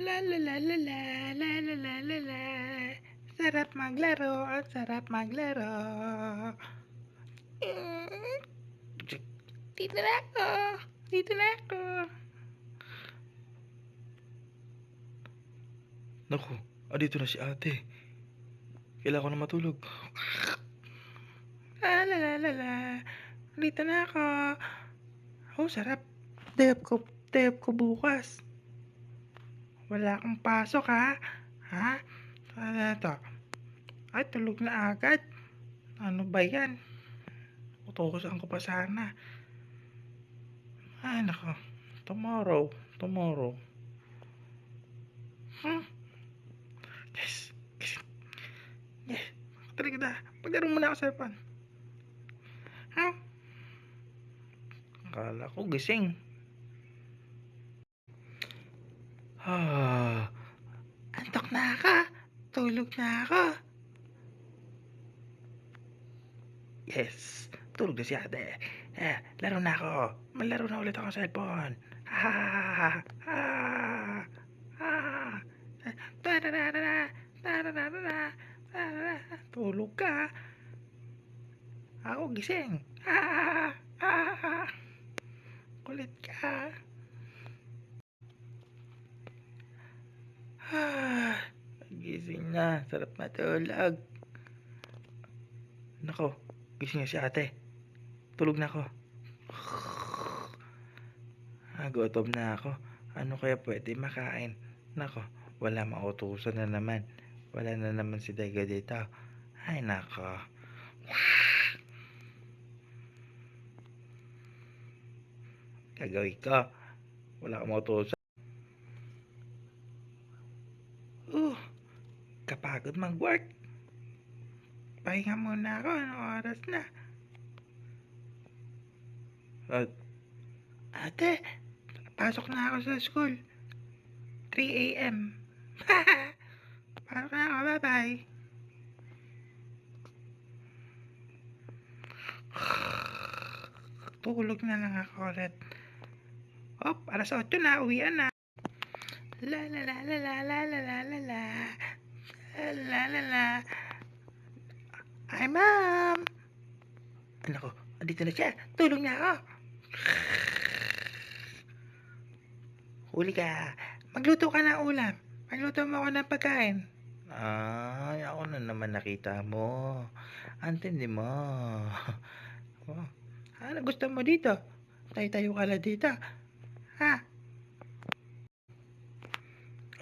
La la la la la, la la la la la. Sarap maglaro, ang sarap maglaro. Mm. Dito na ako, dito na ako. Naku, ah, dito na si ate. Kailangan ko na matulog. La la la la la. Dito na ako. Oh, sarap. Dayap ko, dayap ko bukas. Wala akong pasok ha. Ha? Ano to? Ay, tulog na agad. Ano ba yan? Utukusan ko pa sana. Ay, nako. Tomorrow. Tomorrow. Hmm? Yes. Yes. Yes. Talaga na. Paglaro muna ako sa cellphone. Ha? Akala ko gising. Ah, Antok na ako. Tulog na ako. yes. Tulog na si ate. Eh, laro na ako. Malaro na ulit ako sa cellphone. Ha, ha, ha, ha. Tararara. Tulog ka. Ako gising. Ah, ah, Kulit ka. Ah, gising na. Sarap matulog. Nako, gising na si ate. Tulog na ako. Ah, na ako. Ano kaya pwede makain? Nako, wala mautusan na naman. Wala na naman si Daiga dito. Ay, nako. Gagawin ko. Wala kang mautusan. Kapagod mag-work. Pahinga muna ako. Anong oras na? Ah, Ate, pasok na ako sa school. 3 a.m. pasok na ako. Bye-bye. Tulog na lang ako ulit. Hop, alas 8 na. Uwian na. La la la la la la la la la la. La la la. Ay, ma'am. nako, andito na siya. Tulog na ako. Huli ka. Magluto ka ng ulam. Magluto mo ako ng pagkain. Ay, ako na naman nakita mo. Antindi mo. Oh. Ano gusto mo dito? Tayo-tayo ka lang dito. Ha?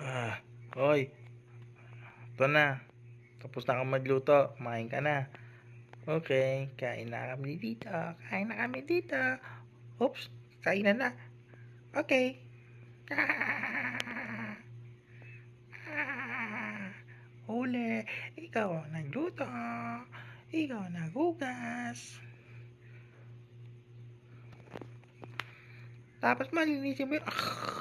Ah, hoy. Ito na. Tapos na kang magluto. Kumain ka na. Okay, kain na kami dito. Kain na kami dito. Oops, kain na na. Okay. Huli, ikaw ang nagluto. Ikaw ang naghugas. Tapos malinisin mo yung...